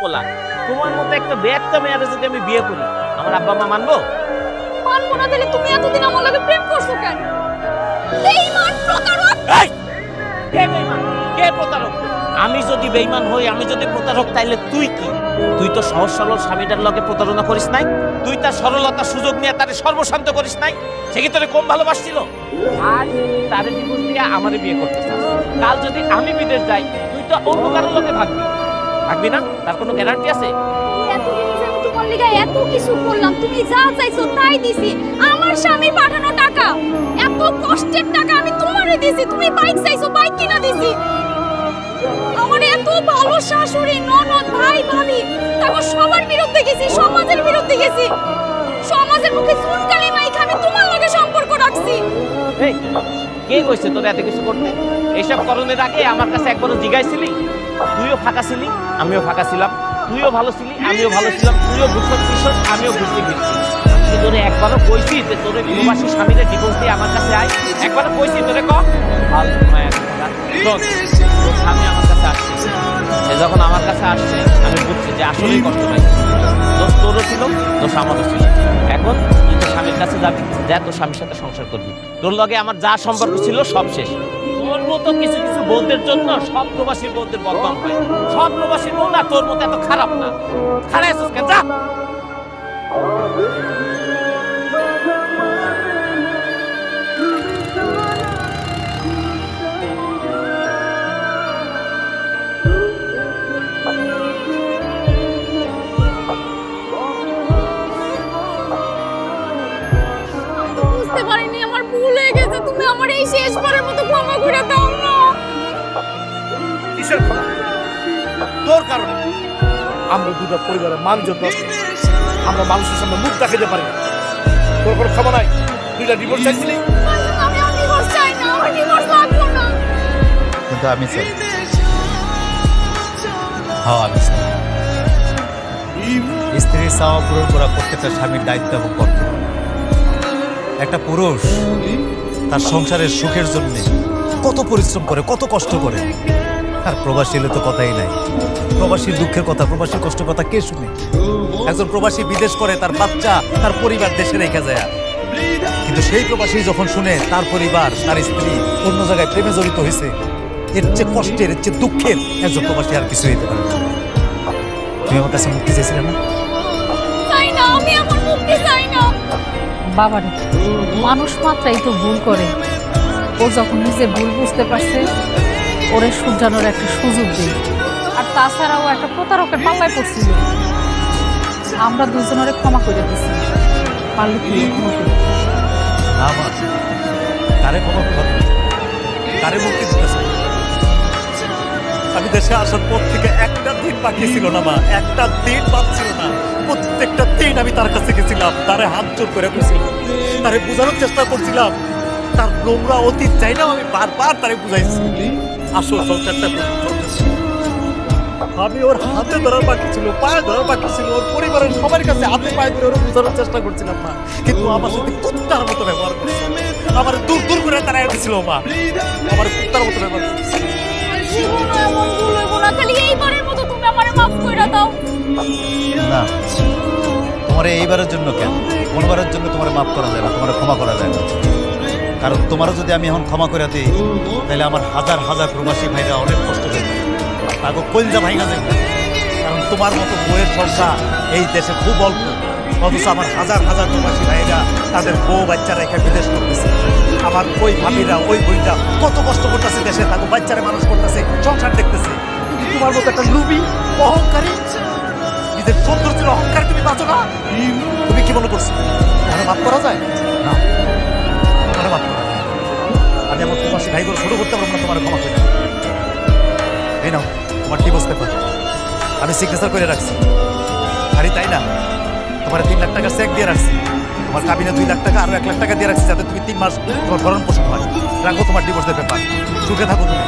পোলা তোমার মতো একটা ব্যক্ত মেয়ারে যদি আমি বিয়ে করি আমার আব্বা মা মানবো? মানবো না তাহলে তুমি এতদিন আমার লগে প্রেম করছ কেন? বেঈমান প্রতারক! এই! কে বেইমান? কে প্রতারক? আমি যদি বেইমান হই আমি যদি প্রতারক তাইলে তুই কি? তুই তো সহজ সরল স্বামীটার লগে প্রতারণা করিস নাই? তুই তার সরলতা সুযোগ নিয়ে তারে সর্বশান্ত করিস নাই? সে কি তোরে কম ভালোবাসছিল? আজ তারে ডিভোর্স দিয়ে আমারে বিয়ে করতে চাস। কাল যদি আমি বিদেশ যাই তুই তো অন্য কারোর লগে ভাগবি। ভাগবি না? তার কোনো গ্যারান্টি আছে? এত কিছু করলাম তুমি যা চাইছো তাই দিছি। আমার স্বামী পাঠানো টাকা এত কষ্টের টাকা আমি তোমারে দিছি তুমি বাইক চাইছো বাইক কিনা দিছি। আমার এত ভালো শাশুড়ি ননদ ভাই ভাবি তারপর সবার বিরুদ্ধে গেছি সমাজের বিরুদ্ধে গেছি। সমাজের মুখে চুনকালি মাইখা আমি তোমার লগে সম্পর্ক রাখছি। এই কে কইছে তোর এত কিছু করতে? এইসব করণের আগে আমার কাছে একবারও জিগাইছিলি? তুইও ফাঁকা ছিলি আমিও ফাঁকা ছিলাম। তুইও ভালো ছিলি আমিও ভালো ছিলাম। তুইও ঘুরছত ফিরছত আমিও ঘুরতে ফিরছি তোরে একবারও কইছি যে তোরে প্রবাসী স্বামীরে ডিভোর্স দিয়ে আমার কাছে আয়। একবারও কইছি তোরে ক? ফালতু মায়ের কথা। শোন, তোর স্বামী আমার কাছে আসছে। সে যখন আমার কাছে আসছে আমি বুঝছি যে আসলেই কষ্ট পাইছে দোষ তোরও ছিল দোষ আমারও ছিল। এখন তুই তোর স্বামীর কাছে যাবি যা তোর স্বামীর সাথে সংসার করবি। তোর লগে আমার যা সম্পর্ক ছিল সব শেষ। মতো কিছু কিছু বৌদ্ধের জন্য সব প্রবাসীর বৌদ্ধের বদনাম হয়। সব প্রবাসীর বউ না তোর মতো এত খারাপ না। খারাপ আছিস কেন? যা। বুঝতে পারিনি, আমার ভুল হয়ে গেছে। তুমি আমার এই শেষবারের মতো ক্ষমা না কিসের তোর কারণে আমরা দুটো পরিবারের নষ্ট। আমরা মানুষের সামনে মুখ দেখাতে পারি তোর কোনো ক্ষমা নাই? দুইটা ডিভোর্স চাইছিলি? কিন্তু আমি চাই। হ্যাঁ আমি স্ত্রীর চাওয়া পূরণ করা প্রত্যেকটা স্বামীর দায়িত্ব এবং কর্তব্য। একটা পুরুষ তার সংসারের সুখের জন্য কত পরিশ্রম করে, কত কষ্ট করে। আর প্রবাসী হলে তো কথাই নাই। প্রবাসীর দুঃখের কথা প্রবাসীর কষ্ট কথা কে শুনে? একজন প্রবাসী বিদেশ করে তার বাচ্চা তার পরিবার দেশে রেখে যায়। কিন্তু সেই প্রবাসী যখন শুনে তার পরিবার তার স্ত্রী অন্য জায়গায় প্রেমে জড়িত হয়েছে এর চেয়ে কষ্টের এর চেয়ে দুঃখের একজন প্রবাসী আর কিছু হইতে পারে না। তুমি আমার কাছে মুক্তি চেয়েছিলে না? চাই না আমি আমার মুক্তি চাই না। বাবারে মানুষ মাত্রাই তো ভুল করে। ও যখন নিজে ভুল বুঝতে পারছে ওরে শুধরানোর একটা সুযোগ দিই আর তাছাড়াও একটা প্রতারকের পাল্লায় পড়ছিল। আমরা দুজনের ক্ষমা করে দিছি পারলে খবর খবর কারে মুক্তি দিতেছে? আমি দেশে আসার পর থেকে একটা দিন বাকি ছিল না, মা। একটা দিন বাদ ছিল না। প্রত্যেকটা দিন আমি তার কাছে গেছিলাম, তারে হাত জোর করে বসছিলাম তারে বোঝানোর চেষ্টা করছিলাম। তার নোংরা অতীত চাই না আমি বারবার তারে বুঝাইছি। আসো সংসারটা আমি ওর হাতে ধরার বাকি ছিল পায়ে ধরার বাকি ছিল ওর পরিবারের সবার কাছে হাতে পায়ে ধরে ওর বোঝানোর চেষ্টা করছিলাম মা। কিন্তু আমার সাথে কুত্তার মতো ব্যবহার করছে। আমার দূর দূর করে তারা দিছিল মা। আমার কুত্তার মতো ব্যবহার করছে। জীবনে এমন ভুল হইব না খালি এইবারের মতো তুমি আমারে মাফ করে দাও। না তোমার এইবারের জন্য কেন? কোনবারের জন্য তোমার মাফ করা যায় না তোমার ক্ষমা করা যায় না। কারণ তোমারও যদি আমি এখন ক্ষমা করে দিই, তাহলে আমার হাজার হাজার প্রবাসী ভাইরা অনেক কষ্ট দেবে। তাকে কলজা ভাইনা দেবে? কারণ তোমার মতো বইয়ের সংখ্যা এই দেশে খুব অল্প। অথচ আমার হাজার হাজার প্রবাসী ভাইরা তাদের বউ বাচ্চা রেখে বিদেশ করতেছে। আমার ওই ভাবিরা, ওই বইটা কত কষ্ট করতেছে দেশে তাদের বাচ্চারা মানুষ করতেছে, সংসার দেখতেছে। তোমার মতো একটা লুবি, অহংকারী, নিজের সৌন্দর্যের অহংকার তুমি বাঁচো না। তুমি কি মনে করছ? তোমার মাফ করা যায়? না। না। আমি আমার প্রবাসী ভাইগুলো শুরু করতে পারব না তোমার ক্ষমা করে এই নাও, তোমার ডিভোর্স পেপার আমি সিগনেচার করে রাখছি। আরে তাই না? তোমার তিন লাখ টাকা চেক দিয়ে রাখছি। তোমার কাবিনে দুই লাখ টাকা আরও এক লাখ টাকা দিয়ে রাখছি যাতে তুমি তিন মাস তোমার ভরণ পোষণ হয়। রাখো তোমার ডিভোর্সের পেপার সুখে থাকো তুমি।